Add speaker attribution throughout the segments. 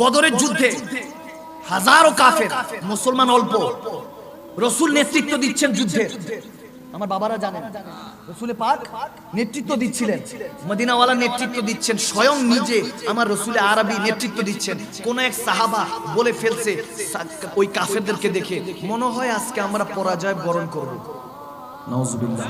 Speaker 1: বদরের যুদ্ধে হাজারো কাফের, মুসলমান অল্প। রসুল নেতৃত্ব দিচ্ছেন যুদ্ধে। আমার বাবারা জানেন, রসুলে পাক নেতৃত্ব দিচ্ছিলেন। মদিনাওয়ালা নেতৃত্ব দিচ্ছেন, স্বয়ং নিজে আমার রসুলে আরবি নেতৃত্ব দিচ্ছেন। কোন এক সাহাবা বলে ফেলছে ওই কাফেরদেরকে দেখে, মনে হয় আজকে আমরা পরাজয় বরণ করব। নাউজুবিল্লাহ।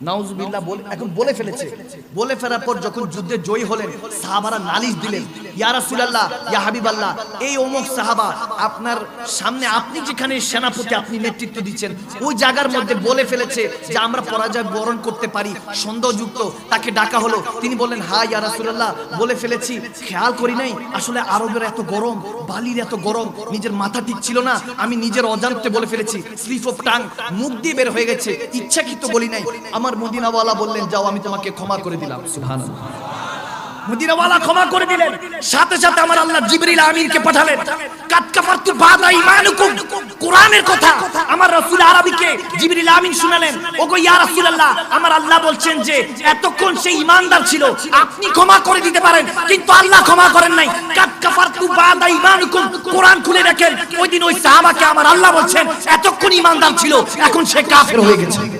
Speaker 1: নাউজুবিল্লাহ বলে এখন বলে ফেলেছে। বলে ফেরার পর যখন যুদ্ধে জয়ী হলেন সাহাবারা নালিশ দিলেন। ইয়া রাসূলুল্লাহ ইয়া হাবিবাল্লাহ এই অমুক সাহাবা আপনার সামনে আপনি যেখানে সেনাপতি আপনি নেতৃত্ব দিচ্ছেন ওই জায়গার মধ্যে বলে ফেলেছে যে আমরা পরাজয় বরণ করতে পারি সন্দেহযুক্ত তাকে ডাকা হলো। তিনি বললেন হা ইয়া রাসূলুল্লাহ বলে ফেলেছি খেয়াল করি নাই আসলে আরবের এত গরম বালির এত গরম নিজের মাথা ঠিক ছিল না আমি নিজের অজান্তে বলে ফেলেছি স্লিপ অফ টাং মুখ দিয়ে বের হয়ে গেছে ইচ্ছাকৃত বলি নাই আমার মদিনাওয়ালা বললেন, যাও, আমি তোমাকে ক্ষমা করে দিলাম। আমার আমার আমার যে, এতক্ষণ সে ছিল, আপনি ক্ষমা করে দিতে পারেন, কিন্তু আল্লাহ ক্ষমা করেন নাই। কাত কাফারতু বাদা ঈমানুকুম। কোরআন খুলে রাখেন ওই দিন ওই সাহাবাকে আমার আল্লাহ বলছেন, এতক্ষণ ঈমানদার ছিল, এখন সে কাফের হয়ে গেছে।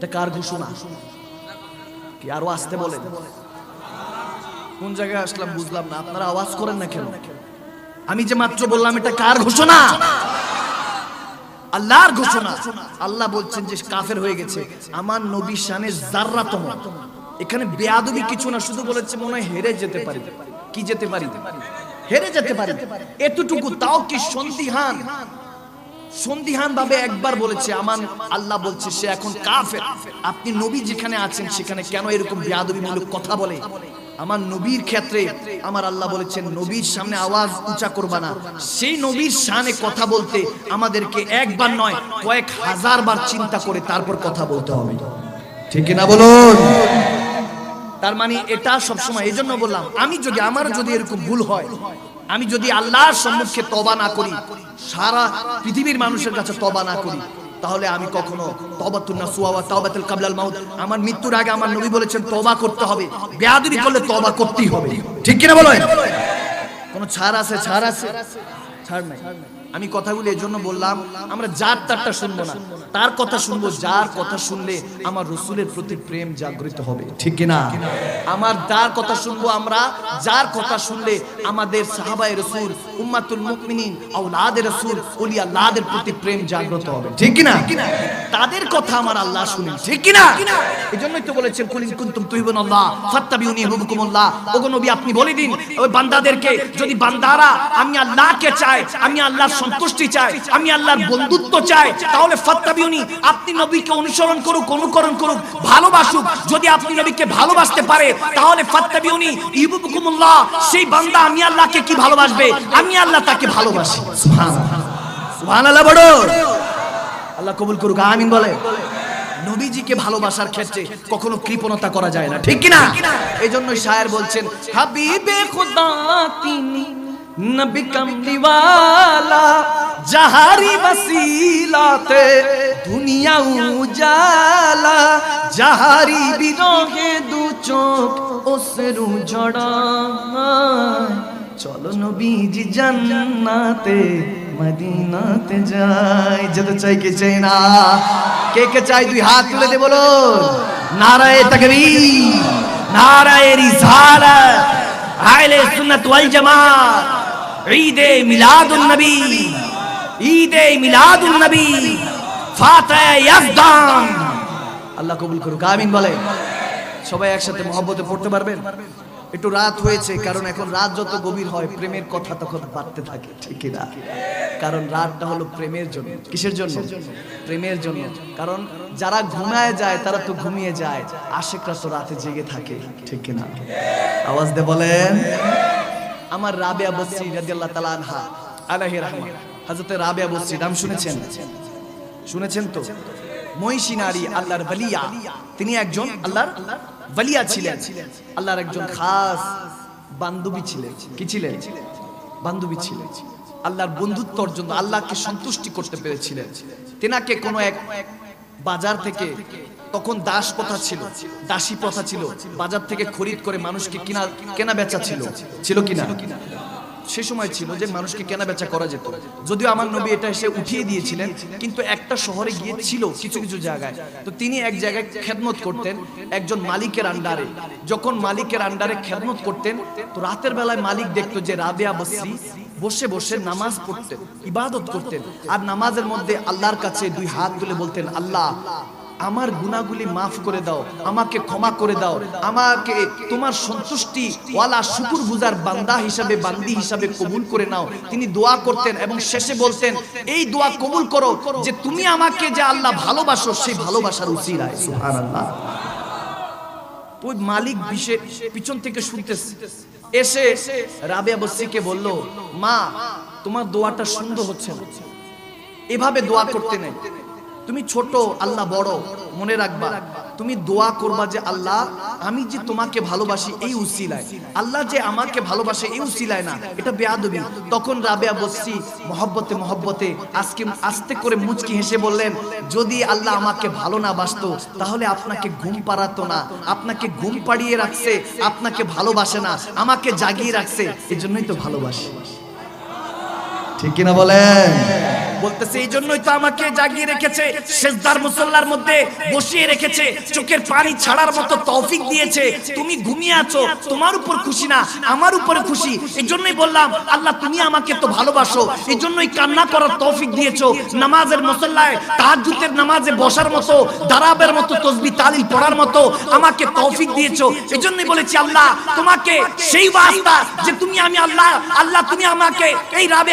Speaker 1: এটা কার ঘোষণা? কি আরও আসতে বলেন? কোন জায়গায় আসলাম বুঝলাম না। আপনারা আওয়াজ করেন না কেন? আমি যে মাত্র বললাম, এটা কার ঘোষণা? আল্লাহর ঘোষণা। আল্লাহ বলছেন যে কাফের হয়ে গেছে। আমার নবী শানে জাররাতম এখানে বেয়াদবি কিছু না, শুধু বলেছে মনে হয় হেরে যেতে পারি। কি যেতে পারি? হেরে যেতে পারি। এতটুকু, তাও কি সন্দিহান? সন্দিহান ভাবে একবার বলেছে আমার আল্লাহ বলছে, সে এখন কাফের। আপনি নবী যেখানে আছেন, সেখানে কেন এরকম বেয়াদবিমূলক কথা বলে? আমার নবীর ক্ষেত্রে, আমার আল্লাহ বলেছেন, নবীর সামনে আওয়াজ উঁচা করবা না। সেই নবীর সামনে কথা বলতে আমাদেরকে একবার নয়, কয়েক হাজার বার চিন্তা করে তারপর কথা বলতে হবে। ঠিক না বলুন? তার মানে এটা সবসময় এই জন্য বললাম, আমি যদি, আমার যদি এরকম ভুল হয় আমি যদি আল্লাহর সম্মুখে তবা না করি, সারা পৃথিবীর মানুষের কাছে তবা না করি, তাহলে আমি কখনো কাবলাল আমার মৃত্যুর আগে আমার নবী বলেছেন তবা করতে হবে। বেয়াদবি করলে তবা করতেই হবে। ঠিক কিনা বলেন? কোনো ছাড় আছে ছাড় আছে? ছাড় নাই। আমি কথাগুলো এই জন্য বললাম, আমরা যার তারটা শুনব না। তার কথা শুনব, যার কথা শুনলে আমার রসুলের প্রতি প্রেম জাগৃত হবে। ঠিক কিনা? আমার যার কথা শুনব আমরা, যার কথা শুনলে আমাদের সাহাবায়ে রসুল, উম্মাতুল মুমিনিন আওলাদের রসুল ওলি আল্লাহদের প্রতি প্রেম জাগ্রত হবে। ঠিক কিনা? তাদের কথা আমার আল্লাহ শুনি ঠিক কিনা? এই জন্যই তো বলেছেন কুলিন কুনতুম তুহিবুন আল্লাহ ফাত্তাবিউনি হুবকুমুল্লাহ ওগো নবী, আপনি বলে দিন, ওই বান্দাদেরকে, যদি বান্দারা আমি আল্লাহকে চাই, আমি আল্লাহর সন্তুষ্টি চাই আমি আল্লাহর বন্ধুত্ব চাই তাহলে ফাত্তাবিউনি আপনি নবীকে অনুসরণ করুক অনুকরণ করুক ভালোবাসুক যদি আপনি নবীকে ভালোবাসতে পারে তাহলে ফাত্তাবিউনি ইহুবকুমুল্লাহ সেই বান্দা আমি আল্লাহকে কি ভালোবাসবে? আমি আল্লাহ তাকে ভালোবাসি। সুবহানাল্লাহ। সুবহানাল্লাহ বড়। আল্লাহ কবুল করুক আমিন বলে। নবীজিকে ভালোবাসার ক্ষেত্রে কখনো কৃপণতা করা যায় না ঠিক কিনা? এই জন্য শায়ের বলছেন হাবিবে খুদা তিনি নবী কমলিওয়ালা জাহারি বসিলাতে দুনিয়া উজালা জাহারি বিরহে দু চোখ ওসরু জড়া চলো নবীজি জান্নাতে, মদিনাতে যাই। যেতে চাই কে চাই না? কে কে চাই দুই হাত তুলে দে বলো নারায়ে তাকবীর, নারায়ে রিসালাত, আহলে সুন্নাত ওয়াল জামাত। ঈদে মিলাদুন নবী। ঈদে মিলাদুন নবী। ফাতিহা ইয়াজদান আল্লাহ কবুল করুক, আমিন বলে। সবাই একসাথে মহব্বতে পড়তে পারবেন? একটু রাত হয়েছে, কারণ এখন রাত যত গভীর হয়, প্রেমের কথা তখন বাড়তে থাকে ঠিকই না? কারণ রাতটা হলো প্রেমের জন্য। কিসের জন্য? প্রেমের জন্য। কারণ যারা ঘুমায় যায়, তারা তো ঘুমিয়ে যায়। আশেকরা তো রাতে জেগে থাকে, ঠিক না? আওয়াজ দে বলেন। আমার রাবেয়া বসরি রাদিয়াল্লাহু তাআলা রাবেয়া নাম শুনেছেন? শুনেছেন তো? মহিষী নারী, আল্লাহর বলিয়া তিনি একজন আল্লাহর বলিয়া ছিলেন। আল্লাহর একজন খাস বান্ধবী ছিলেন। কি ছিলেন? বান্ধবী ছিলেন। আল্লাহর বন্ধুত্ব অর্জন, আল্লাহকে সন্তুষ্টি করতে পেরেছিলেন। তেনাকে কোনো এক বাজার থেকে তখন দাস প্রথা ছিল, দাসী প্রথা ছিল। বাজার থেকে খরিদ করে মানুষকে কিনা, কেনা বেচা ছিল। ছিল কিনা? সে সময় ছিল যে মানুষকে কেনা বেচা করা যেত। যদিও আমার নবী এটা এসে উঠিয়ে দিয়েছিলেন, কিন্তু একটা শহরে গিয়ে ছিল কিছু কিছু জায়গায়। তো তিনি এক জায়গায় খেদমত করতেন একজন মালিকের আন্ডারে। যখন মালিকের আন্ডারে খেদমত করতেন, তো রাতের বেলায় মালিক দেখতো যে রাবেয়া বসরি বসে বসে নামাজ পড়তেন, ইবাদত করতেন। আর নামাজের মধ্যে আল্লাহর কাছে দুই হাত তুলে বলতেন, আল্লাহ আমার গুনাহগুলি মাফ করে দাও, আমাকে ক্ষমা করে দাও। আমাকে তোমার সন্তুষ্টি ওয়ালা শুকুর গুজার বান্দা হিসাবে, বান্দি হিসাবে কবুল করে নাও। তিনি দোয়া করতেন এবং শেষে বলতেন, এই দোয়া কবুল করো যে তুমি আমাকে যে আল্লাহ ভালোবাসো, সেই ভালোবাসার উচিরায় সুবহানাল্লাহ। ওই মালিক বিশে পিছন থেকে শুনতেছে। এসে রাবেয়া বসরিকে বলল, মা, তোমার দোয়াটা সুন্দর হচ্ছে এভাবে দোয়া করতে নেই। তুমি ছোট, আল্লাহ বড়, মনে রাখবা, তুমি দোয়া করবা যে আল্লাহ, আমি যে তোমাকে ভালোবাসি এই উসিলায়। আল্লাহ যে আমাকে ভালোবাসে এই উসিলায় না, এটা বেয়াদবি। তখন রাবেয়া বসছি মহব্বতে মহব্বতে আজকে, আস্তে করে মুচকি হেসে বললেন, যদি আল্লাহ আমাকে ভালো না বাসতো, তাহলে আপনাকে ঘুম পাড়াতো না। আপনাকে ঘুম পাড়িয়ে রাখছে, আপনাকে ভালোবাসে না, আমাকে জাগিয়ে রাখছে এই জন্যই তো ভালোবাসে। ঠিক কিনা বলেন? বলতেছে এই জন্যই তো আমাকে জাগিয়ে রেখেছে শেষদার মুসল্লার মধ্যে বসিয়ে রেখেছে, চোখের পানি ছাড়ার মতো তৌফিক দিয়েছে। তুমি ঘুমিয়ে আছো, তোমার উপর খুশি না, আমার উপরে খুশি। এই জন্যই বললাম, আল্লাহ তুমি আমাকে তো ভালোবাসো এই জন্যই কান্না করার তৌফিক দিয়েছ। নামাজের মুসল্লায় তাহাজ্জুদের নামাজে বসার মতো, দারাবের মতো তসবি তালিল পড়ার মতো আমাকে তৌফিক দিয়েছ। এই জন্যই বলেছি, আল্লাহ, তোমাকে সেই বাস্তা যে তুমি আমি আল্লাহ আল্লাহ তুমি আমাকে এই রাবে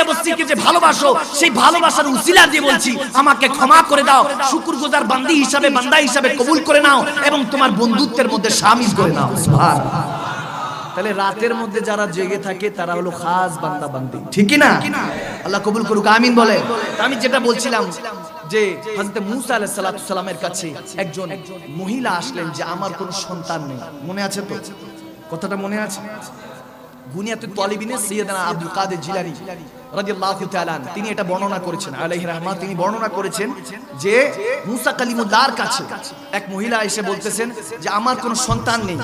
Speaker 1: যে ভালোবাসো, সেই ভালোবাসার উসিলা দিয়ে বলছি আমাকে ক্ষমা করে দাও শুকুরগুজার বান্দি হিসাবে বান্দা হিসাবে কবুল করে নাও এবং তোমার বন্ধুত্বের মধ্যে শামিল করে নাও। তাহলে রাতের মধ্যে যারা জেগে থাকে তারা হলো খাস বান্দা বান্দি। ঠিকই না? আল্লাহ কবুল করুক আমিন বলে। আমি যেটা বলছিলাম যে হযরত মুসা আলাইহিস সালাতু সালামের কাছে একজন মহিলা আসলেন যে আমার কোনো সন্তান নেই। মনে আছে তো? কথাটা মনে আছে। বুনিয়াতুত তালিবিনে সৈয়দনা আব্দুল কাদের জিলানী রাদিয়াল্লাহু তাআলা তিনি এটা বর্ণনা করেছেন, আলাইহি রাহমাত। তিনি বর্ণনা করেছেন যে মুসা কালিমুল্লাহর কাছে এক মহিলা এসে বলতেছেন যে, আমার কোনো সন্তান নেই।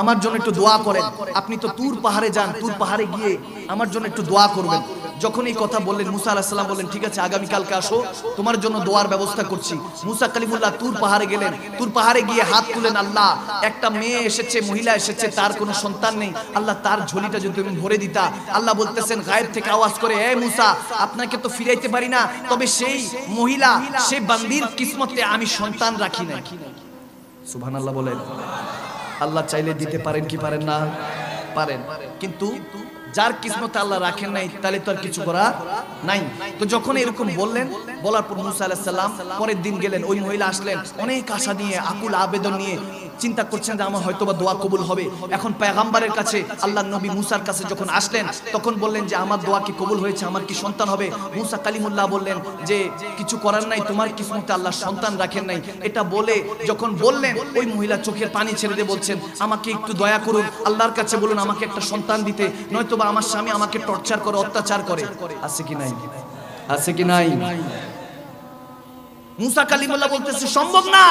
Speaker 1: আমার জন্য একটু দোয়া করেন। আপনি তো তুর পাহাড়ে যান তুর পাহাড়ে গিয়ে আমার জন্য একটু দোয়া করবেন। যখন এই কথা বললেন, মুসা আলাহিসাল্লাম সাল্লাম বললেন, ঠিক আছে আগামীকালকে আসো, তোমার জন্য দোয়ার ব্যবস্থা করছি। মুসা কালিমুল্লাহ তুর পাহাড়ে গেলেন। তুর পাহাড়ে গিয়ে হাত তুলেন, আল্লাহ, একটা মেয়ে এসেছে, মহিলা এসেছে, তার কোনো সন্তান নেই। আল্লাহ, তার ঝুলিটা যদি তুমি ভরে দিতা। আল্লাহ বলতেছেন, গায়েব থেকে আওয়াজ করে, এ মুসা, আপনাকে তো ফিরাইতে পারি না, তবে সেই মহিলা সেই বান্দির কিসমতে আমি সন্তান রাখি না সুবহানাল্লাহ বলেন। আল্লাহ চাইলে দিতে পারেন কি পারেন না? পারেন। কিন্তু যার কিসমতে আল্লাহ রাখেন নাই, তাহলে তো আর কিছু করা নাই। তো যখন এরকম বললেন, বলার পর মুসা আলাহিসাল্লাম পরের দিন গেলেন, ওই মহিলা আসলেন, অনেক আশা নিয়ে, আকুল আবেদন নিয়ে চিন্তা করছেন যে আমার হয়তোবা দোয়া কবুল হবে। এখন পেগাম্বারের কাছে, আল্লাহ নবী মুসার কাছে যখন আসলেন, তখন বললেন যে, আমার দোয়া কি কবুল হয়েছে? আমার কি সন্তান হবে? মুসা কালিমুল্লাহ বললেন যে, কিছু করার নাই, তোমার কিসমতে আল্লাহ সন্তান রাখেন নাই। এটা বলে যখন বললেন, ওই মহিলা চোখের পানি ছেড়ে দিয়ে বলছেন, আমাকে একটু দয়া করুন, আল্লাহর কাছে বলুন, আমাকে একটা সন্তান দিতে নয়তো বা আমার স্বামী আমাকে টর্চার করে, অত্যাচার করে। আছে কি নাই? আছে কি নাই? মুসা কালিমুল্লাহ বলতেছে, সম্ভব না।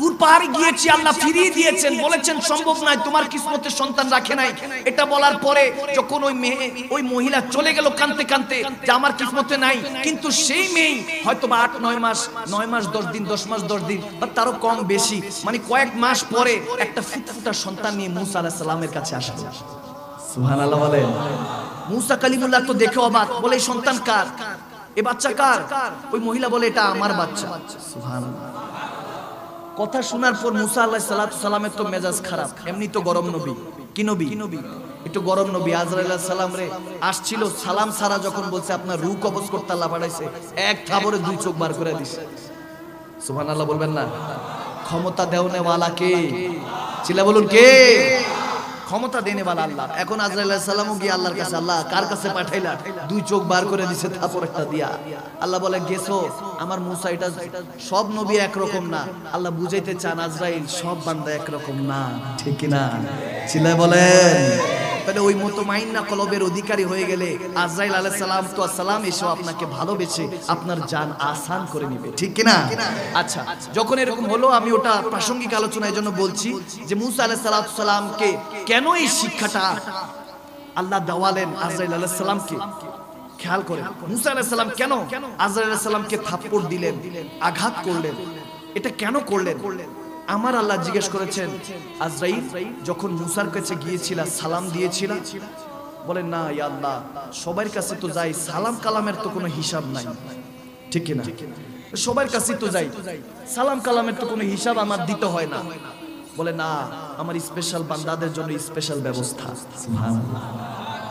Speaker 1: তুর পাহাড়ে গিয়েছি আল্লাহ ফিরিয়ে দিয়েছেন। বলেছেন সম্ভব নয় তোমার কিসমতে সন্তান রাখে নাই। এটা বলার পরে যখন ওই মেয়ে ওই মহিলা চলে গেল কানতে কানতে যে আমার কিসমতে নাই কিন্তু সেই মেয়ে হয়তো বা আট নয় মাস নয় মাস দশ দিন দশ মাস দশ দিন বা তারও কম বেশি মানে কয়েক মাস পরে একটা ফুটফুটা সন্তান নিয়ে মুসা আলাহ সাল্লামের কাছে আসলো। সুবহানাল্লাহ বলেন। মুসা কালিমুল্লাহ তো দেখে অবাক বলে এই সন্তান কার? এ বাচ্চা কার? ওই মহিলা বলে এটা আমার বাচ্চা। সুবহানাল্লাহ। কথা শোনার পর মুসা আল্লাহ সালামের তো মেজাজ খারাপ। এমনি তো গরম নবী। কি নবী? একটু গরম নবী। আজরাইল সালাম রে, আসছিল সালাম সারা যখন বলছে, আপনার রু কবজ করতে আল্লাহ পাঠাইছে। এক থাবরে দুই চোখ বার করে দিছে। সুবহানাল্লাহ বলবেন না। ক্ষমতা দেওয়া ওয়ালা কে? চিলা বলুন কে? ক্ষমতা দেনে বালা আল্লাহ। এখন আজরাইল সালামও গিয়ে আল্লাহর কাছে, আল্লাহ, কার কাছে পাঠাইলা? দুই চোখ বার করে দিছে, তারপর একটা দিয়া। আল্লাহ বলে, গেছো, আমার মুসা এটা সব নবী একরকম না। আল্লাহ বুঝাইতে চান, আজরাইল, সব বান্দা একরকম না। ঠিক না চিল্লায় বলেন। তাহলে ওই মতো মাইন্না কলবের অধিকারী হয়ে গেলে আজরাইল আলাইহিস সালাম তো সালাম এসেও আপনাকে ভালোবেসে আপনার জান আসান করে নেবে। ঠিক কিনা? আচ্ছা যখন এরকম হলো, আমি ওটা প্রাসঙ্গিক আলোচনার জন্য বলছি যে মুসা আলাইহিস সালামকে কেন এই শিক্ষাটা আল্লাহ দেওয়ালেন আজরাইল আলাইহিস সালামকে? খেয়াল করেন, মুসা আলাহ সালাম কেন আজরাইল আলাইহিস সালামকে থাপ্পড় দিলেন, আঘাত করলেন? এটা কেন করলেন? আমার আল্লাহ জিজ্ঞেস করেছেন, আজরাইল, যখন মুসার কাছে গিয়েছিলা, সালাম দিয়েছিলা? বলেন না, ইয়া আল্লাহ, সবার কাছে তো যাই, সালাম কালামের তো কোনো হিসাব নাই। ঠিক না সবার কাছে তো যাই, সালাম কালামের তো কোনো হিসাব আমার দিতে হয় না। বলে, না, আমার স্পেশাল বান্দাদের জন্য স্পেশাল ব্যবস্থা।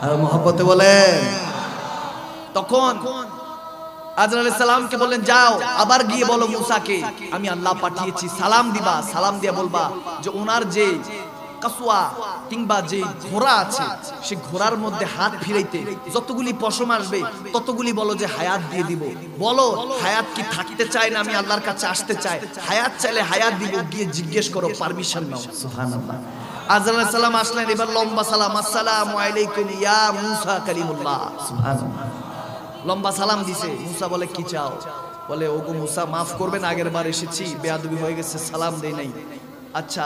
Speaker 1: আর মহব্বতে বলেন, তখন আজরাল সালামকে বললেন, যাও, আবার গিয়ে বলো মুসাকে, আমি আল্লাহ পাঠিয়েছি, সালাম দিবা, সালাম দিয়া বলবা যে ওনার যে কাসুয়া কিংবা যে ঘোড়া আছে, সে ঘোড়ার মধ্যে হাত ফিরাইতে যতগুলি পশম আসবে, ততগুলি বলো যে হায়াত দিয়ে দিব। বলো, হায়াত কি থাকতে চায় না আমি আল্লাহর কাছে আসতে চাই? হায়াত চাইলে হায়াত দিব, গিয়ে জিজ্ঞেস করো পারমিশন নাও। সুবহানাল্লাহ। আজরাল সালাম আসলেন, এবার লম্বা সালাম, আসসালামু আলাইকুম ইয়া মুসা কালিমুল্লাহ। সুবহানাল্লাহ। লম্বা সালাম দিছে। মুসা বলে, কি চাও? বলে, ওগো মুসা, মাফ করবেন, আগের বার এসেছি, বেয়াদবি হয়ে গেছে, সালাম দেই নাই। আচ্ছা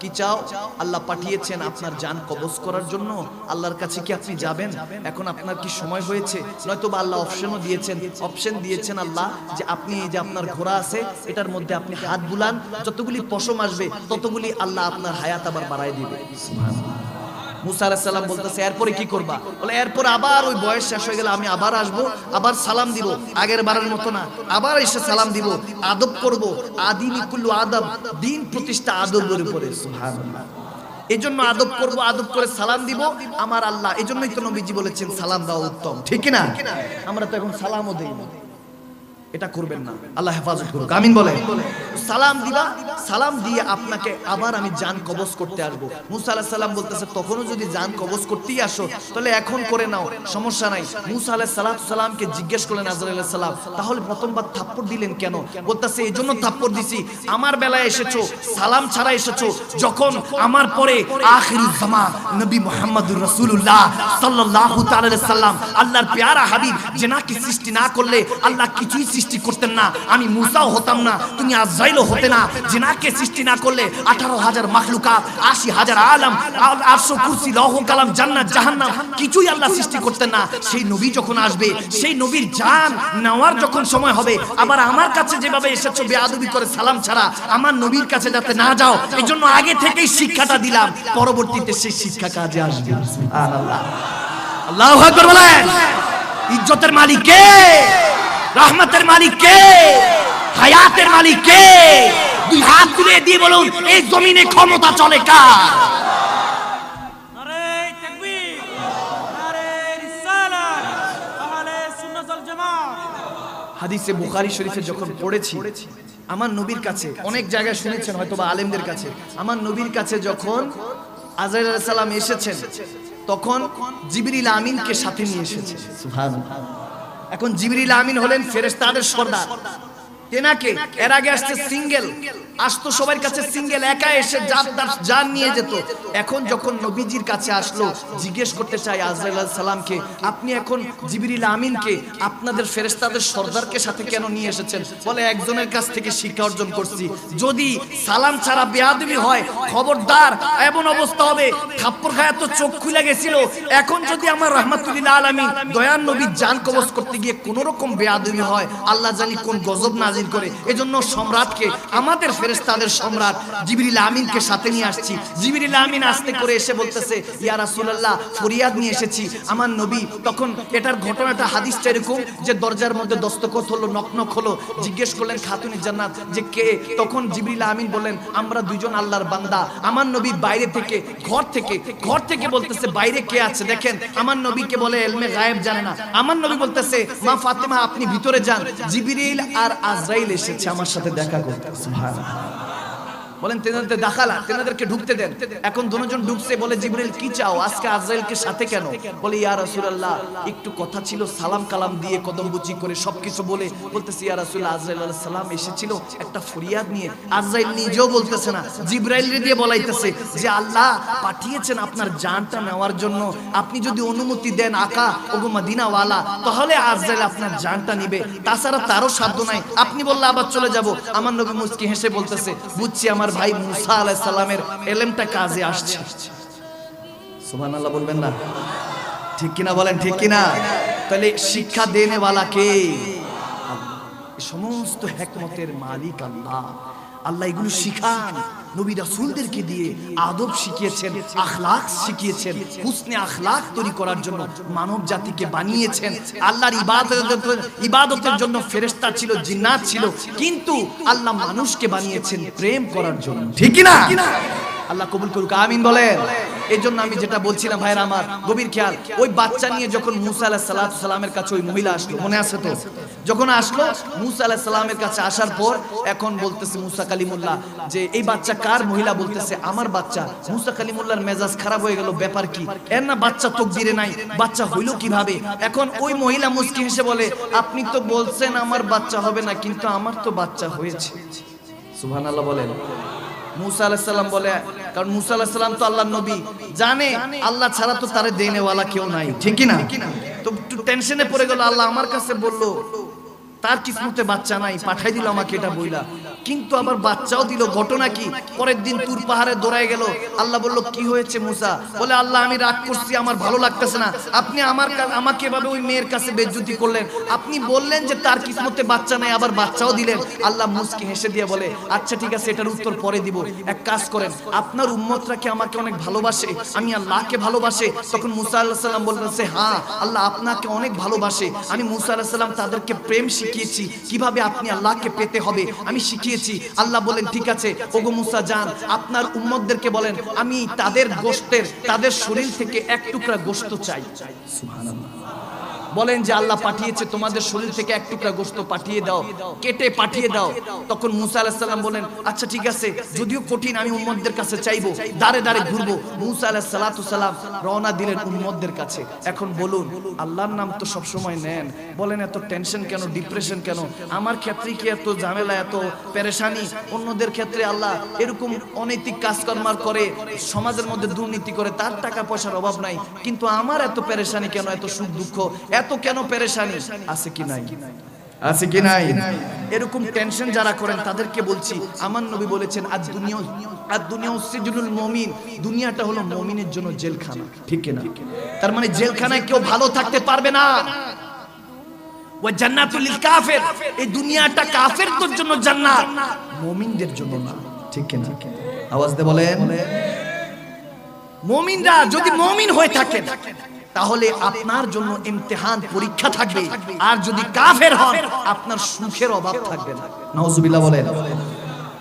Speaker 1: কি চাও? আল্লাহ পাঠিয়েছেন আপনার জান কবজ করার জন্য। আল্লাহর কাছে কি আপনি যাবেন? এখন আপনার কি সময় হয়েছে? নয়তো বা আল্লাহ অপশনও দিয়েছেন। অপশন দিয়েছেন আল্লাহ যে আপনি যে আপনার ঘোড়া আছে, এটার মধ্যে আপনি হাত বুলান। যতগুলি পশম আসবে, ততগুলি আল্লাহ আপনার হায়াত আবার বাড়ায় দিবে। বলতেছে, এরপরে কি করবা? বলে, এরপর আবার ওই বয়স শেষ হয়ে গেলে আমি আবার আসব, আবার সালাম দিব, আগের বারের মতো না, আবার এসে সালাম দিব, আদব করব আদিনি কুল্লু আদব, দিন প্রতিষ্ঠা আদবের উপরে এই জন্য আদব করব, আদব করে সালাম দিব, আমার আল্লাহ এই জন্যই তো নবীজি বলেছেন, সালাম দেওয়া উত্তম, ঠিক না আমরা তো এখন সালামও দেই না। এটা করবেন না। আল্লাহ হেফাজত করুক। আমিন বলে। সালাম দিবা সালাম দিয়ে আপনাকে আবার আমি জান কবজ করতে আসব। মুসা আলাহ সাল্লাম বলতেছে, তখনও যদি জান কবজ করতেই আসো, তাহলে এখন করে নাও, সমস্যা নাই। মুসা আলাহ সালাম সালামকে জিজ্ঞেস করলেন আজর আলাহ সালাম, তাহলে প্রথমবার থাপ্পড় দিলেন কেন? বলতেছে, এই জন্য থাপ্পড় দিছি। আমার বেলায় এসেছ, সালাম ছাড়া এসেছ, যখন আমার পরে আখির জামা নবী মুহাম্মদুর রাসূলুল্লাহ সাল্লাল্লাহু তাআলা সাল্লাম আল্লাহর পেয়ারা হাবিব জেনাকে সৃষ্টি না করলে আল্লাহ কিছুই সৃষ্টি করতেন না। আমি মুসাও হতাম না, তুমি আজরাইলও হতে না। জিনাকে সৃষ্টি না করলে আঠারো হাজার মাখলুকাত আশি হাজার আলম আটশো কুরসি, লহ, কালাম, জান্নাত, জাহান্নাম, কিছুই আল্লাহ সৃষ্টি করতেন না। সেই নবী যখন আসবে, সেই নবীর জান নেওয়ার যখন সময় হবে, আবার আমার কাছে যেভাবে এসেছ বেয়াদবি করে সালাম ছাড়া, আমার নবীর কাছে যাতে না যাও এই জন্য আগে থেকেই শিক্ষাটা দিলাম। পরবর্তীতে সেই শিক্ষা কাজে আসবে। আল্লাহু বলেন। ইজ্জতের মালিক কে? রহমতের মালিক কে? হায়াতের মালিক কে? দুই হাত তুলে দিয়ে বলুন এই জমিনে ক্ষমতা চলে কার? হাদিসে বুখারী শরীফে যখন পড়েছি আমার নবীর কাছে অনেক জায়গায় শুনেছেন হয়তো বা আলেমদের কাছে আমার নবীর কাছে যখন আজরাইল আলাইহিস সালাম এসেছেন তখন জিবরিল আমিনকে সাথে নিয়ে এসেছে। সুবহানাল্লাহ। এখন জিবরিল আমিন হলেন ফেরেশতাদের সর্দার। এর আগে আসছে সিঙ্গেল, আসতো সবার কাছে সিঙ্গেল, একা এসে জান তার জান নিয়ে যেত। এখন যখন নবীজির কাছে আসলো, জিজ্ঞেস করতে চাই আজরাইল সালামকে, আপনি এখন আমিনকে, আপনাদের ফেরেশতাদের সর্দারকে সাথে কেন নিয়ে এসেছেন? বলে, একজনের কাছ থেকে শিক্ষা অর্জন করছি। যদি সালাম ছাড়া বেয়াদবি হয়, খবরদার, এমন অবস্থা হবে। থাপ্পড় খায় তো চোখ খুলে গেছিল। এখন যদি আমার রহমাতুল্লাহ আলামিন দয়ান নবীর জান কবজ করতে গিয়ে কোন রকম বেয়াদবি হয়, আল্লাহ জানি কোন গজব নাজির করে। এজন্য সম্রাটকে, আমাদের ফেরেশতাদের সম্রাট জিবরিল আমিনকে সাথে নিয়ে আসছি। জিবরিল আমিন আসতে করে এসে বলতেছে, ইয়া রাসূলুল্লাহ, ফরিয়াদ নিয়ে এসেছি। আমার নবী তখন এটার ঘটনাটা, হাদিসটা এরকম যে দরজার মধ্যে দস্তখত হলো নকনক হলো। জিজ্ঞেস করলেন, খাতুনে জান্নাত? যে কে? তখন জিবরিল আমিন বললেন, আমরা দুইজন আল্লাহর বান্দা। আমার নবী বাইরে থেকে, ঘর থেকে ঘর থেকে বলতেছে, বাইরে কে আছে? দেখেন, আমার নবীকে বলে, এলমে গায়েব জানে না। আমার নবী বলতেছে, মা ফাতেমা, আপনি ভিতরে যান। জিবরিল আর আজরাইল এসেছে আমার সাথে দেখা করতে। বলেন, তেনাদের দেখালা, তেনাদেরকে ঢুকতে দেন। এখন দুজন ঢুকছে, বলে, জিবরিল, কি চাও? আজকে আজরাইলকে সাথে কেন? বলে, ইয়া রাসূলুল্লাহ, একটু কথা ছিল, সালাম কালাম দিয়ে কদম বুচি করে সবকিছু বলে বলতেছে, ইয়া রাসূলুল্লাহ, আজরাইল আলাইহিস সালাম এসেছিল একটা ফরিয়াদ নিয়ে। আজরাইল নিজেও বলতেছে না, জিবরাইল দিয়ে বলাইতেছে যে, আল্লাহ পাঠিয়েছেন আপনার জানটা নেওয়ার জন্য। আপনি যদি অনুমতি দেন আকা, ওগো মদিনাওয়ালা, তাহলে আজরাইল আপনার জানটা নিবে। তাছাড়া তারও সাধ্য নাই। আপনি বললে, আবার চলে যাব। আমার নবী মুস্কি হেসে বলতেছে, বুঝছি, আমার ভাই মুসা আলাইহিস সালামের এলেমটা কাজে আসছে। সুবহানাল্লাহ বলবেন না? ঠিক কিনা বলেন, ঠিক কিনা? তাহলে শিক্ষা দেনে কে? সমস্ত হেকমতের মালিক আল্লাহ। আল্লাহ এগুলো শিখান। নবী রাসুলদেরকে দিয়ে আদব শিখিয়েছেন আখলাক শিখিয়েছেন হুসনে আখলাক তৈরি করার জন্য মানব জাতিকে বানিয়েছেন। আল্লাহর ইবাদতের ইবাদতের জন্য ফেরেস্তা ছিল জিন্নাত ছিল কিন্তু আল্লাহ মানুষকে বানিয়েছেন প্রেম করার জন্য। ঠিক না আল্লাহ কবুল করুক আমিন বলেন। এই জন্য আমি যেটা বলছিলাম, ভাইয়ের আমার, গভীর খেয়াল, ওই বাচ্চা নিয়ে যখন মুসা আলাহ সাল্লাহ সাল্লামের কাছে ওই মহিলা আসলো, মনে আছে তো? যখন আসলো, মুসা আলাহ সাল্লামের কাছে আসার পর এখন বলতেছে মুসা কালিমুল্লাহ যে, এই বাচ্চা কার মহিলা? বলতেছে, আমার বাচ্চা। মুসা কালিমুল্লাহর মেজাজ খারাপ হয়ে গেল, ব্যাপার কি? এর না বাচ্চা তকদিরে নাই, বাচ্চা হইল কীভাবে? এখন ওই মহিলা মুস্কি হেসে বলে, আপনি তো বলছেন আমার বাচ্চা হবে না, কিন্তু আমার তো বাচ্চা হয়েছে। সুবহানাল্লাহ বলেন। মুসা আলাহিসাল্লাম বলে, কারণ মুসা আলাহিসাল্লাম তো আল্লাহ নবী। জানে, আল্লাহ ছাড়া তো তারে দেনেওয়ালা কেউ নাই। ঠিক না তো টেনশনে পড়ে গেল, আল্লাহ আমার কাছে বলল, তার কিসমতে বাচ্চা নাই, পাঠাই দিল আমাকে এটা বইলা। কিন্তু আবার বাচ্চাও দিল ঘটনা কি? পরের দিন তুর পাহাড়ে দৌড়ায় গেল। আল্লাহ বলল, কি হয়েছে মুসা? বলে, আল্লাহ, আমি রাগ করছি, আমার ভালো লাগতেছে না। আপনি আমার আমাকে এভাবে ওই মেয়ের কাছে বেজ্জুতি করলেন। আপনি বললেন যে তার কিসমতে বাচ্চা নাই, আবার বাচ্চাও দিলেন। আল্লাহ মুসকি হেসে দিয়ে বলে আচ্ছা ঠিক আছে, এটার উত্তর পরে দিব। এক কাজ করেন, আপনার উম্মতরা কি আমাকে অনেক ভালোবাসে? আমি আল্লাহকে ভালোবাসে? তখন মুসা আল্লাহ সাল্লাম বলতেছে হ্যাঁ আল্লাহ আপনাকে অনেক ভালোবাসে। আমি মুসা আল্লাহ সাল্লাম তাদেরকে প্রেম শিখিয়েছি। কীভাবে আপনি আল্লাহকে পেতে হবে? আমি শিখিয়েছি আল্লাহ বলেন, ঠিক আছে, ওগো মুসা, যান। আপনার উম্মতদেরকে বলেন, আমি তাদের গোষ্ঠের, তাদের শরীর থেকে এক টুকরা গোশত চাই। সুবহানাল্লাহ। বলেন যে আল্লাহ পাঠিয়েছে, তোমাদের শরীর থেকে এক টুকরা গোশত পাঠিয়ে দাও, কেটে পাঠিয়ে দাও। তখন মুসা আলাহিস সাল্লাম বলেন আচ্ছা ঠিক আছে, যদিও কঠিন, আমি উম্মতদের কাছে চাইব, দাঁড়ে দাঁড়ে ঘুরবো। মুসা সালাতু সালাম রওনা দিলেন উম্মতদের কাছে। এখন বলুন, আল্লাহর নাম তো সব সময় নেন। বলেন, এত টেনশন কেন ডিপ্রেশন কেন? আমার ক্ষেত্রে কি এত ঝামেলা, এত পেরেশানি? অন্যদের ক্ষেত্রে আল্লাহ এরকম অনৈতিক কাজকর্মার করে, সমাজের মধ্যে দুর্নীতি করে, তার টাকা পয়সার অভাব নাই। কিন্তু আমার এত পেরেশানি কেন, এত সুখ দুঃখ এত কেন পেরেশানি? আছে কি নাই? আছে কি নাই? এরকম টেনশন যারা করেন তাদেরকে বলছি আমার নবী বলেছেন আজ দুনিয়া আর দুনিয়া সিজনুল মুমিন। দুনিয়াটা হলো মুমিনের জন্য জেলখানা। ঠিক না তার মানে জেলখানায় কেউ ভালো থাকতে পারবে না। ওয়া জান্নাতুল কাফির। এই দুনিয়াটা কাফেরদের জন্য জান্নাত মুমিনদের জন্য না। ঠিক না আওয়াজ দে বলেন। মুমিনরা যদি মুমিন হয়ে থাকেন তাহলে আপনার জন্য ইমতিহান পরীক্ষা থাকবে। আর যদি কাফের হন আপনার সুখের অভাব থাকবে না। বলেন।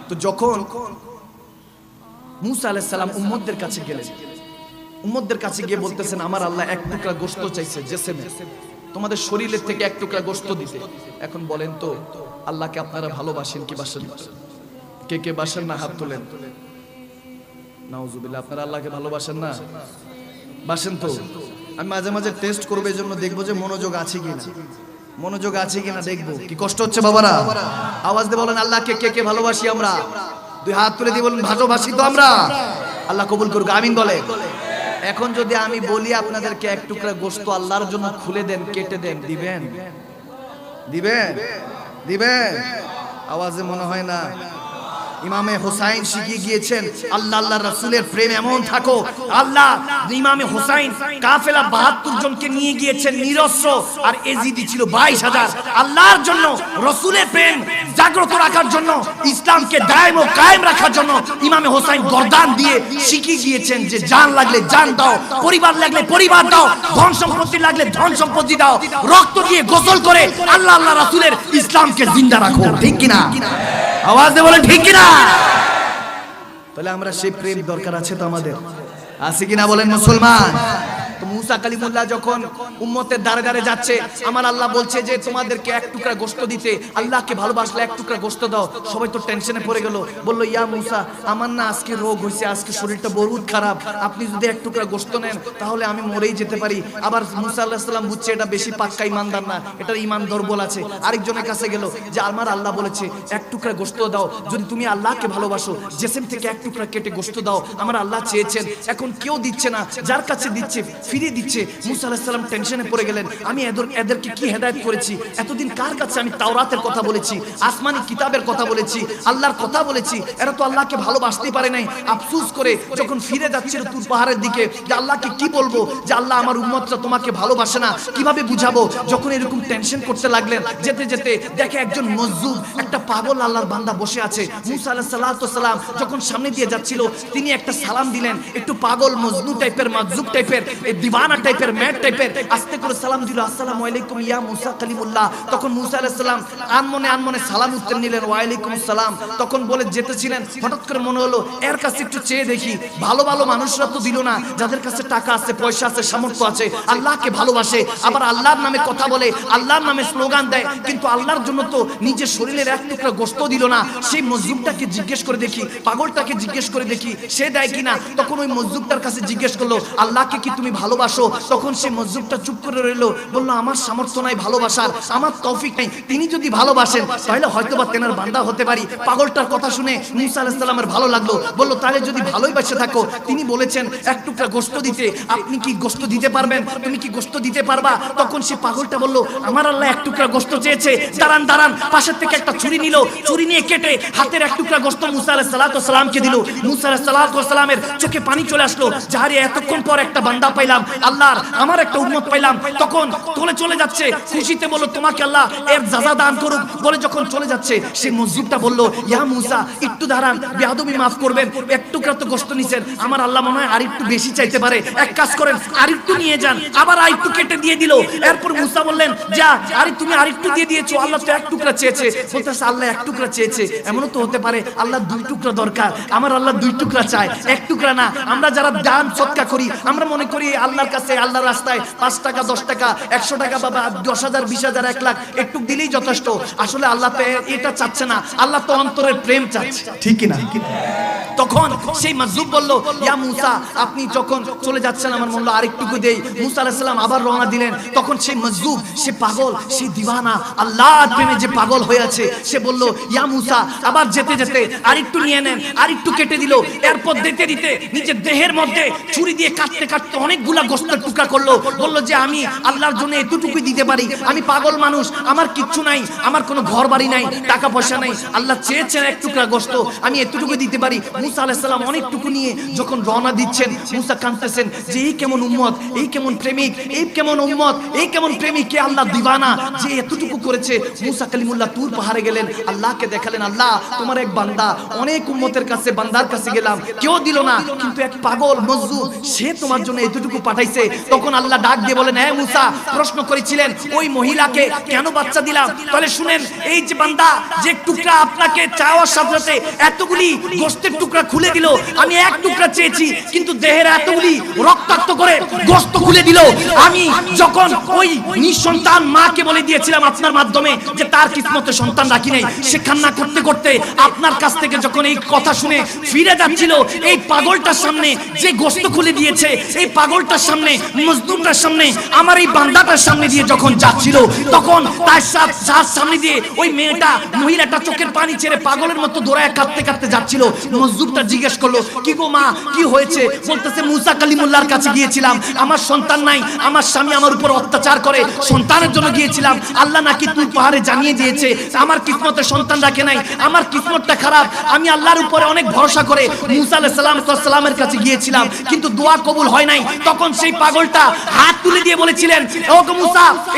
Speaker 1: তো যখন মুসা আলাইহিস সালাম উম্মতদের কাছে গেলেন। উম্মতদের কাছে গিয়ে বলতেছেন আমার আল্লাহ এক টুকরা গোশত চাইছে জেসেমে। তোমাদের শরীরের থেকে এক টুকরা গোশত দিতে। এখন বলেন তো আল্লাহকে আপনারা ভালোবাসেন কি বাসেন কে কে বাসেন না হাত তোলেন? নাউজুবিল্লাহ আপনারা আল্লাহকে ভালোবাসেন না? বাসেন তো? আমি মাঝে মাঝে টেস্ট করব এই জন্য দেখব যে মনোযোগ আছে কিনা। মনোযোগ আছে কিনা দেখব। কি কষ্ট হচ্ছে বাবারা? আওয়াজ দিয়ে বলেন, আল্লাহকে কে কে ভালোবাসি আমরা? দুই হাত তুলে দিয়ে বলেন ভালোবাসি তো আমরা। আল্লাহ কবুল করুক, আমিন বলে। এখন যদি আমি বলি আপনাদেরকে এক টুকরা গোস্ত আল্লাহর জন্য খুলে দেন, কেটে দেন, দিবেন? দিবেন? দিবেন? আওয়াজে মনে হয় না। ইমামে হোসাইন শিখিয়ে গিয়েছেন, আল্লাহ আল্লাহ রাসূলের প্রেম এমন থাকো, আল্লাহ ইমামে হোসাইন কাফেলা বাহাত্তর জনকে নিয়ে গিয়েছেন নিরস্ত্র, আর এজিদি ছিল বাইশ হাজার। আল্লাহর জন্য, রসুলের প্রেম জাগ্রত রাখার জন্য, ইসলামকে দায়ম ও কায়েম রাখার জন্য ইমামে হোসাইন গর্দান দিয়ে শিখিয়ে গিয়েছেন যে জান লাগলে জান দাও, পরিবার লাগলে পরিবার দাও, ধন সম্পত্তি লাগলে ধন সম্পত্তি দাও, রক্ত দিয়ে গোসল করে আল্লাহ আল্লাহ রাসূলের ইসলামকে জিন্দা রাখো, ঠিক কিনা? আওয়াজ দিয়ে বলেন ঠিক কিনা? তাহলে আমরা সেই প্রেম দরকার আছে তো আমাদের। আছে কিনা বলেন মুসলমান? তো মুসা কালিমুল্লাহ যখন উম্মতের দাঁড়ে যাচ্ছে, আমার আল্লাহ বলছে যে, তোমাদেরকে এক টুকরা গোস্ত দিতে, আল্লাহকে ভালোবাসলে এক টুকরা গোস্ত দাও। সবাই তো টেনশনে পড়ে গেল। বলল, ইয়া মুসা, আমার না আজকে রোগ হয়েছে আজকে শরীরটা বহুত খারাপ। আপনি যদি এক টুকরা গোস্ত নেন, তাহলে আমি মরেই যেতে পারি। আবার মুসা আল্লাহ সাল্লাম বুঝছে, এটা বেশি পাক্কা ইমানদার না এটার ইমান দুর্বল আছে। আরেকজনের কাছে গেল, যে, আমার আল্লাহ বলেছে, এক টুকরা গোস্ত দাও, যদি তুমি আল্লাহকে ভালোবাসো, জেসেম থেকে এক টুকরা কেটে গোস্ত দাও। আমার আল্লাহ চেয়েছেন, এখন কেউ দিচ্ছে না, যার কাছে দিচ্ছে ফিরিয়ে দিচ্ছে। মুসা আলাহিসাল্লাম টেনশনে পড়ে গেলেন, আমি এদের, এদেরকে কি হেদায়ত করেছি? এতদিন কার কাছে আমি তাওরাতের কথা বলেছি, আসমানি কিতাবের কথা বলেছি, আল্লাহর কথা বলেছি? এরা তো আল্লাহকে ভালোবাসতেই পারে নাই। আফসুস করে যখন ফিরে যাচ্ছিল তুর পাহাড়ের দিকে, যে আল্লাহকে কি বলব? যে আল্লাহ আমার উম্মতরা তোমাকে ভালোবাসে না, কীভাবে বুঝাবো? যখন এরকম টেনশন করতে লাগলেন, যেতে যেতে দেখে একজন মজদুর একটা পাগল আল্লাহর বান্দা বসে আছে। মুসা আলাহ সাল্লাম যখন সামনে দিয়ে যাচ্ছিল, তিনি একটা সালাম দিলেন, একটু পাগল মজনু টাইপের মাজুব টাইপের। এই দিওয়ানা টাইপের, ম্যাট টাইপের। আস্তে করে সালাম দিল, আসসালামু আলাইকুম, ইয়া মুসা কালিমুল্লাহ। তখন মুসা আলাইহিস সালাম আনমনে আনমনে সালাম উত্তর নিলেন, ওয়ালাইকুম আসসালাম তখন বলে, যেতেছিলেন? হঠাৎ করে মনে হলো, এর কাছে একটু চেয়ে দেখি। ভালো ভালো মানুষরা তো দিল না, যাদের কাছে টাকা আছে, পয়সা আছে, সামর্থ্য আছে, আল্লাহকে ভালোবাসে। আবার আল্লাহর নামে কথা বলে, আল্লাহর নামে স্লোগান দেয়। কিন্তু আল্লাহর জন্য তো নিজের শরীরের এক টুকরা গোস্ত দিল না। সেই মজদুরটাকে জিজ্ঞেস করে দেখি, পাগলটাকে জিজ্ঞেস করে দেখি, সে দেয় কিনা? তখন ওই মজদুরটার কাছে জিজ্ঞেস করল, আল্লাহকে কি তুমি ভালোবাসো, তখন সেই মজদুরটা চুপ করে রইল, বলল, আমার সামর্থ্য নাই ভালোবাসার, আমার তৌফিক নেই। তিনি যদি ভালোবাসেন, তাহলে হয়তো বা তেনার বান্দা হতে পারি। পাগলটার কথা শুনে মুসা আলাহিসাল্লামের ভালো লাগল, বলল, তাহলে যদি ভালোই বাসে থাকো, তিনি বলেছেন, এক টুকরা গোস্ত দিতে, আপনি কি গোস্ত দিতে পারবেন? তুমি কি গোস্ত দিতে পারবা? তখন সে পাগলটা বলল, আমার আল্লাহ এক টুকরা গোস্ত চেয়েছে, দাঁড়ান দাঁড়ান, পাশের থেকে একটা ছুরি নিল, ছুরি নিয়ে কেটে হাতের এক টুকরা গোস্ত মুসা আলাহ সালামকে দিল। মুসা আলাহ সালামের চোখে পানি চলে আসলো, যাহারে এতক্ষণ পর একটা বান্দা পাইলাম আল্লাহর আমার একটা উন্মত পাইলাম। তখন তোলে চলে যাচ্ছে, খুশিতে বলল, তোমাকে আল্লাহ এর জাজা দান করুক। বলে যখন চলে যাচ্ছে সেই মসজিদটা বলল, ইয়া মুসা, একটু দাঁড়ান, বেয়াদবি মাফ করবেন, এক টুকরা তো গোস্ত নিছেন। আমার আল্লাহ মনে হয় আর একটু বেশি চাইতে পারে। এক কাজ করেন আর একটু নিয়ে যান। আবার আর একটু কেটে দিয়ে দিল। এরপর মুসা বললেন, যা, আরে তুমি আরেকটু দিয়ে দিয়েছ, আল্লাহ তো এক টুকরা চেয়েছে। বলতেছে, আল্লাহ এক টুকরা চেয়েছে, এমনও তো হতে পারে, আল্লাহ দুই টুকরা দরকার। আমার আল্লাহ দুই টুকরা চায়, এক টুকরা না। আমরা যারা দান সৎকা করি, আমরা মনে করি আল্লাহর কাছে আল্লাহর রাস্তায় পাঁচ টাকা দশ টাকা একশো টাকা বাবা দশ হাজার বিশ হাজার এক লাখ একটু দিলেই যথেষ্ট। আসলে আল্লাহ তো এটা চাচ্ছে না। আল্লাহ তো অন্তরের প্রেম চাচ্ছে। ঠিক না তখন সেই মাজুব বলল ইয়া মুসা আপনি যখন চলে যাচ্ছেন আমার হলো আরেকটুকু দেই। মুসা আলাইহিস আবার রওনা দিলেন। তখন সেই মাজুব সে পাগল সে দিওয়ানা আল্লাহর প্রেমে যে পাগল হয়ে আছে সে বলল ইয়া মুসা আবার যেতে যেতে আরেকটু নিয়ে নেন আরেকটু কেটে দিল। এরপর দিতে দিতে নিজের দেহের মধ্যে ছুরি দিয়ে কাটতে কাটতে অনেকগুলা গোস্তের টুকরা করল, বলল যে আমি আল্লাহর জন্য এতটুকুই দিতে পারি। আমি পাগল মানুষ, আমার কিচ্ছু নাই, আমার কোনো ঘর বাড়ি নাই টাকা পয়সা নাই। আল্লাহ চেয়েছেন এক টুকরা গোস্ত, আমি এতটুকু দিতে পারি। মুসা আলাইহিস সালাম অনেকটুকু নিয়ে যখন রওনা দিচ্ছেন, মুসা কাঁদতেছেন যে এই কেমন উম্মত, এই কেমন প্রেমিক, এই কেমন উম্মত, এই কেমন প্রেমিক, কে আল্লাহ দিবানা যে এতটুকু করেছে। মুসা কালিমুল্লাহ তুর পাহাড়ে গেলেন, আল্লাহকে দেখালেন, আল্লাহ, তোমার এক বান্দা, অনেক উম্মতের কাছে, বান্দার কাছে গেলাম, কেউ দিল না, কিন্তু এক পাগল মজদুর সে তোমার জন্য এতটুকু পাঠাইছে। তখন আল্লাহ ডাক দিয়ে বলেন হ্যাঁ মুসা প্রশ্ন করেছিলেন ওই মহিলাকে কেন বাচ্চা দিলাম? তাহলে শুনেন এই যে বান্দা যে টুকরা আপনাকে চাওয়ার সাথে সাথে এতগুলি গোস্তের টুকরা খুলে দিল। আমি এক টুকরা চেয়েছি কিন্তু দেহের এতগুলি রক্তাক্ত করে গোস্ত খুলে দিল। আমি যখন ওই নিঃসন্তান মাকে বলে দিয়েছিলাম আপনার মাধ্যমে যে তার কিসমতে সন্তান রাখি নাই সে কান্না করতে করতে আপনার কাছ থেকে যখন এই কথা শুনে ফিরে যাচ্ছিল এই পাগলটার সামনে যে গোস্ত খুলে দিয়েছে এই পাগলটার সামনে মজদুরটার সামনে, আমার এই বান্দাটার সামনে দিয়ে যখন যাচ্ছিল, তখন তার সাথ যার সামনে দিয়ে ওই মেয়েটা, মহিলাটা চোখের পানি ছেড়ে পাগলের মতো দৌড়ায় কাঁদতে কাঁদতে যাচ্ছিল। মজদুরটা জিজ্ঞেস করল, কি গো মা, কি হয়েছে? বলতেছে, মুসা কালিমুল্লাহর কাছে গিয়েছিলাম। আমার সন্তান নাই, আমার স্বামী আমার উপর অত্যাচার করে। সন্তানের জন্য গিয়েছিলাম। আল্লাহ নাকি তুই পাহাড়ে জানিয়ে দিয়েছে, আমার কিসমতে সন্তান রাখে নাই, আমার কিসমতটা খারাপ। আমি আল্লাহর উপরে অনেক ভরসা করে মুসা আলাইহিস সালাম সালামের কাছে গিয়েছিলাম, কিন্তু দোয়া কবুল হয় নাই। তখন সেই পাগলটা হাত তুলে দিয়ে বলেছিলেন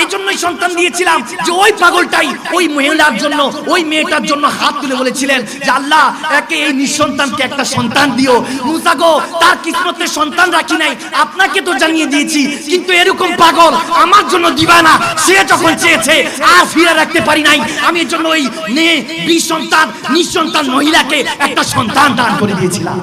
Speaker 1: এই জন্যই সন্তান দিয়েছিলাম যে ওই পাগলটাই ওই মহিলার জন্য, ওই মেয়েটার জন্য হাত তুলে বলেছিলেন যে আল্লাহ, একে এই নিঃসন্তানকে একটা সন্তান দিও। মুসা গো, তার কিসমতে সন্তান রাখি নাই, আপনাকে তো জানিয়ে দিয়েছি, কিন্তু এরকম পাগল আমার জন্য দিবা না। সে যখন চেয়েছে, আর ফিরে রাখতে পারি নাই, আমি এর জন্য ওই মেয়ে বিশ সন্তান নিঃসন্তান মহিলাকে একটা সন্তান দান করে দিয়েছিলাম।